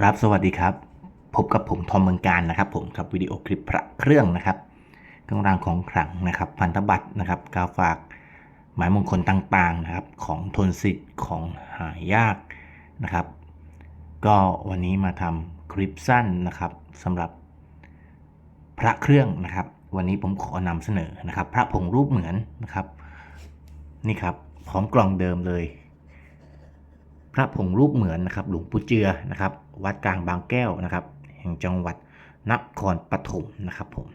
ครับสวัสดีครับ พบกับผมทอมเมืองการนะครับ ผมกับวิดีโอคลิปพระเครื่องนะครับเครื่องรางของขลังนะครับ พันธบัตรนะครับกาฝาก หมายมงคลต่างๆนะครับ ของทนสิทธิ์ของหายากนะครับ ก็วันนี้มาทำคลิปสั้นนะครับสำหรับพระเครื่องนะครับ วันนี้ผมขอนำเสนอนะครับ พระผงรูปเหมือนนะครับ นี่ครับพร้อมกล่องเดิมเลย พระผงรูปเหมือนนะครับหลวงปู่เจือนะครับ วัดกลางบางแก้วนะครับ แห่งจังหวัดนครปฐมนะครับผม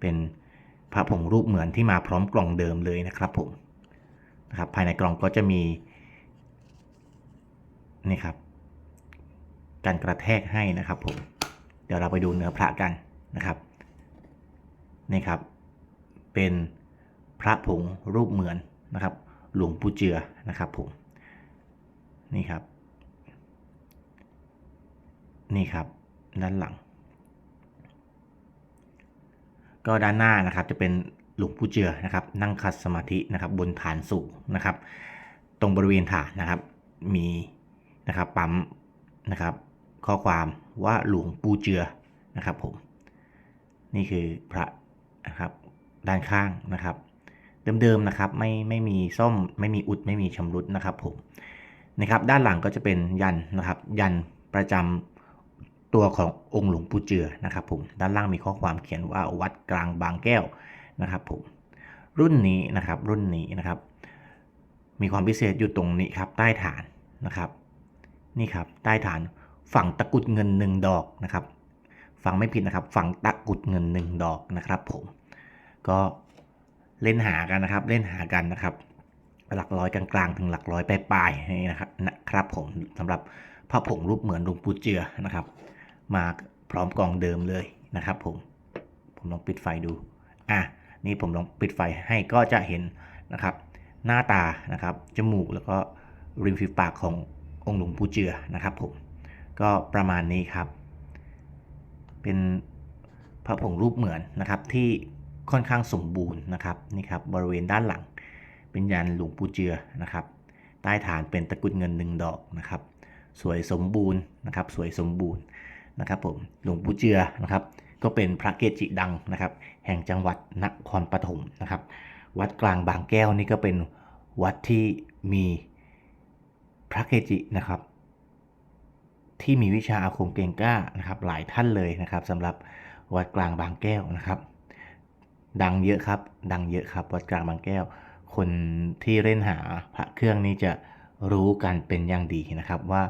เป็นพระผงรูปเหมือนที่มาพร้อมกล่องเดิมเลยนะครับผมนะครับภายในกล่องก็จะมีนี่ครับการกระแทกให้นะครับผมเดี๋ยวเราไปดูเนื้อพระกันนะครับนี่ครับ เป็นพระผงรูปเหมือนนะครับ หลวงปู่เจือนะครับผม นี่ครับ นี่ครับ ด้านหลัง ก็ด้านหน้านะครับจะเป็นหลวงปู่เจือนะครับ นั่งคัดสมาธินะครับ บนฐานสูงนะครับ ตรงบริเวณฐานนะครับ มีนะครับปั๊มนะครับ ข้อความว่าหลวงปู่เจือนะครับผมนี่คือพระนะครับด้านข้างนะครับ เดิมๆนะครับไม่ไม่มีส้มไม่มีอุดไม่มีชำรุดนะครับผม นะครับ ด้านหลังก็จะเป็นยันนะครับ ยันประจำตัวขององค์หลวงปู่เจือนะครับผมด้านล่างมีข้อความเขียนว่าวัดกลางบางแก้วนะครับผมรุ่นนี้นะครับรุ่นนี้นะครับ มีความพิเศษอยู่ตรงนี้ครับใต้ฐานนะครับนี่ครับใต้ฐานฝั่งตะกุดเงินหนึ่งดอกนะครับฟังไม่ผิดนะครับฝั่งตะกุดเงินหนึ่งดอกนะครับผมก็เล่นหากันนะครับเล่นหากันนะครับ หลักร้อยกลางๆ ถึงหลักร้อยปลายๆนี่นะครับนะครับผมสำหรับพระผงรูปเหมือนหลวงปู่เจือนะครับ มาพร้อมกล่องเดิมเลยนะครับผมผมลองปิดไฟดูอะนี่ผมลองปิดไฟให้ก็จะเห็นนะครับ หน้าตานะครับจมูกแล้วก็ริมฝีปากขององค์หลวงปู่เจือนะครับผมก็ประมาณนี้ครับ เป็นพระผงรูปเหมือนนะครับที่ค่อนข้างสมบูรณ์นะครับนี่ครับบริเวณด้านหลัง เป็นยันหลวงปู่เจือนะครับ ใต้ฐานเป็นตะกุดเงินหนึ่งดอกนะครับ สวยสมบูรณ์นะครับ สวยสมบูรณ์นะครับผมหลวงปู่เจือนะครับ ก็เป็นพระเกจิดังนะครับ แห่งจังหวัดนครปฐมนะครับ วัดกลางบางแก้วนี่ก็เป็นวัดที่มีพระเกจินะครับ ที่มีวิชาอาคมเก่งกล้านะครับ หลายท่านเลยนะครับสำหรับวัดกลางบางแก้วนะครับ ดังเยอะครับ ดังเยอะครับ วัดกลางบางแก้ว คนที่เล่นหาพระเครื่องนี้จะรู้กันเป็นอย่างดีนะครับว่า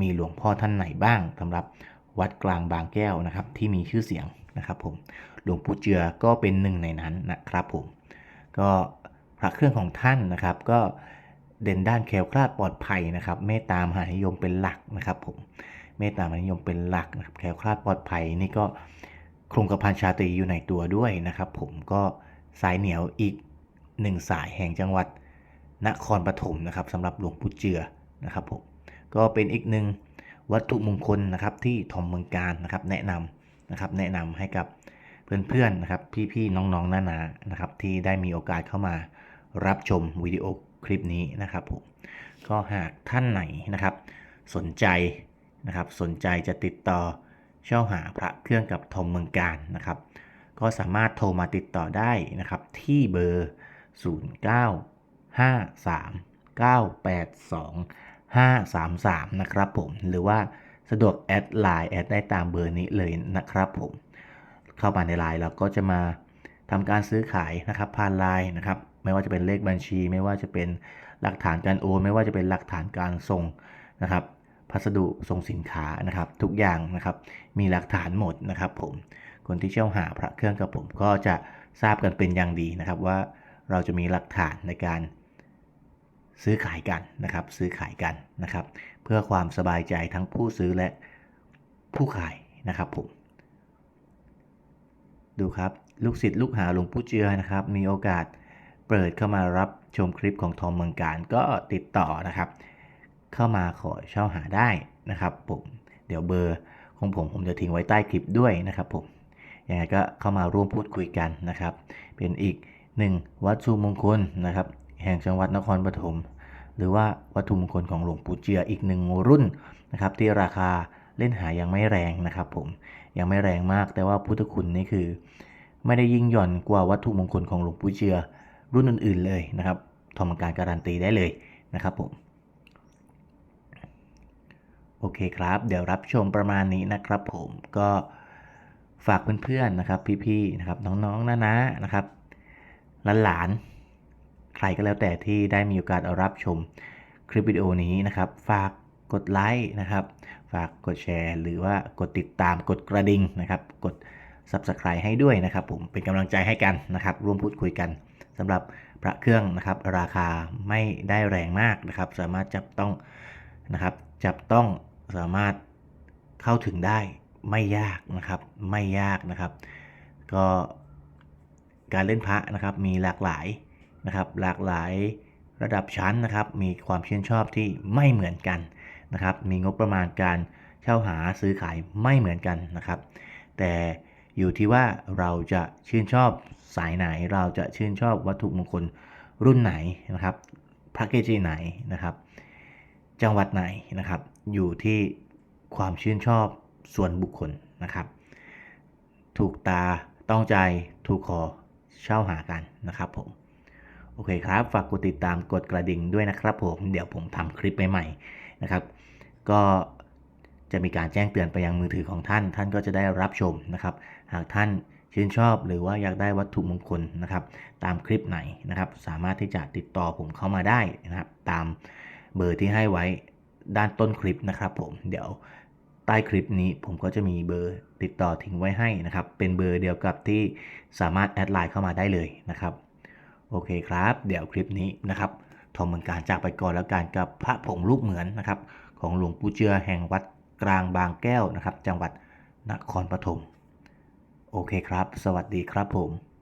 มีหลวงพ่อท่านไหนบ้างสำหรับวัดกลางบางแก้วนะครับ ที่มีชื่อเสียงนะครับผมหลวงปู่เจือก็เป็นหนึ่งในนั้นนะครับผมก็พระเครื่องของท่านนะครับก็เด่นด้านแคล้วคลาดปลอดภัยนะครับเมตตามหานิยมเป็นหลักนะครับผมเมตตามหานิยมเป็นหลักนะครับแคล้วคลาดปลอดภัยนี่ก็ครงกระพันชาตรีอยู่ในตัวด้วยนะครับ ผมก็สายเหนียวอีก หนึ่งสายแห่งจังหวัดนครปฐมนะครับสำหรับหลวงปู่เจือนะครับผมก็เป็นอีกหนึ่งวัตถุมงคลนะครับที่ทอมเมืองการนะครับแนะนำนะครับแนะนำให้กับเพื่อนๆนะครับพี่ๆน้องๆน้านานะครับที่ได้มีโอกาสเข้ามารับชมวิดีโอคลิปนี้นะครับผมก็หากท่านไหนนะครับสนใจนะครับสนใจจะติดต่อเช่าหาพระเครื่องกับทอมเมืองการนะครับ ก็สามารถโทรมาติดต่อได้นะครับที่เบอร์ 0953982533 นะครับผม หรือว่าสะดวกแอดไลน์แอดได้ตามเบอร์นี้เลยนะครับผม เข้ามาในไลน์เราก็จะมาทำการซื้อขายนะครับผ่านไลน์นะครับ ไม่ว่าจะเป็นเลขบัญชี ไม่ว่าจะเป็นหลักฐานการโอนไม่ว่าจะเป็นหลักฐานการส่งนะครับพัสดุส่งสินค้านะครับ ทุกอย่างนะครับมีหลักฐานหมดนะครับผมคนที่เช่าหาพระเครื่องกับผมก็จะทราบกันเป็นอย่างดีนะครับว่า เราจะมีหลักฐานในการซื้อขายกันนะครับ ซื้อขายกันนะครับ เพื่อความสบายใจทั้งผู้ซื้อและผู้ขายนะครับผมดูครับลูกศิษย์ลูกหาหลวงปู่เจือนะครับ มีโอกาสเปิดเข้ามารับชมคลิปของทอมเมืองการก็ติดต่อนะครับ เข้ามาขอเช่าหาได้นะครับผมเดี๋ยวเบอร์ของผมผมจะทิ้งไว้ใต้คลิปด้วยนะครับผมยังไงก็เข้ามาร่วมพูดคุยกันนะครับ เป็นอีก หนึ่งวัตถุมงคลนะครับ แห่งจังหวัดนครปฐมหรือว่าวัตถุมงคลของหลวงปู่เจืออีกหนึ่งรุ่นนะครับ ที่ราคาเล่นหายังไม่แรงนะครับ ผมยังไม่แรงมาก แต่ว่าพุทธคุณนี่คือ ไม่ได้ยิ่งหย่อนกว่าวัตถุมงคลของหลวงปู่เจือรุ่นอื่น ๆเลยนะครับทำการการันตีได้เลยนะครับผมโอเคครับ เดี๋ยวรับชมประมาณนี้นะครับ ผมก็ฝากเพื่อนๆนะครับ พี่ๆนะครับน้องๆนะนะนะครับ หลานๆ ใครก็แล้วแต่ที่ได้มีโอกาสรับชมคลิปวิดีโอนี้นะครับ ฝากกดไลค์นะครับ ฝากกดแชร์ หรือว่ากดติดตามกดกระดิ่งนะครับ กด Subscribe ให้ด้วยนะครับผมเป็นกำลังใจให้กันนะครับ ร่วมพูดคุยกันสำหรับพระเครื่องนะครับ ราคาไม่ได้แรงมากนะครับ สามารถจับต้องนะครับ จับต้องสามารถเข้าถึงได้ไม่ยากนะครับ ไม่ยากนะครับ ก็ การเล่นพระนะครับมีหลากหลายนะครับหลากหลายระดับชั้นนะครับ มีความชื่นชอบที่ไม่เหมือนกันนะครับ มีงบประมาณการเช่าหาซื้อขายไม่เหมือนกันนะครับ แต่อยู่ที่ว่าเราจะชื่นชอบสายไหน เราจะชื่นชอบวัตถุมงคลรุ่นไหนนะครับแพ็กเกจไหนนะครับ จังหวัดไหนนะครับ อยู่ที่ความชื่นชอบส่วนบุคคลนะครับ ถูกตาต้องใจถูกคอ เช่าหากันนะครับผมโอเคครับ ฝากกดติดตามกดกระดิ่งด้วยนะครับผม เดี๋ยวผมทำคลิปใหม่ๆนะครับ ก็จะมีการแจ้งเตือนไปยังมือถือของท่าน ท่านก็จะได้รับชมนะครับ หากท่านชื่นชอบหรือว่าอยากได้วัตถุมงคลนะครับ ตามคลิปไหนนะครับ สามารถที่จะติดต่อผมเข้ามาได้นะครับ ตามเบอร์ที่ให้ไว้ด้านต้นคลิปนะครับผม เดี๋ยว ใต้คลิปนี้ผมก็จะมีเบอร์ติดต่อทิ้งไว้ให้นะครับ เป็นเบอร์เดียวกับที่สามารถแอดไลน์เข้ามาได้เลยนะครับ โอเคครับ เดี๋ยวคลิปนี้นะครับทอมเมือนการจากไปก่อนแล้วกันกับพระผงรูปเหมือนนะครับ ของหลวงปู่เจือแห่งวัดกลางบางแก้วนะครับ จังหวัดนครปฐมโอเคครับ สวัสดีครับผม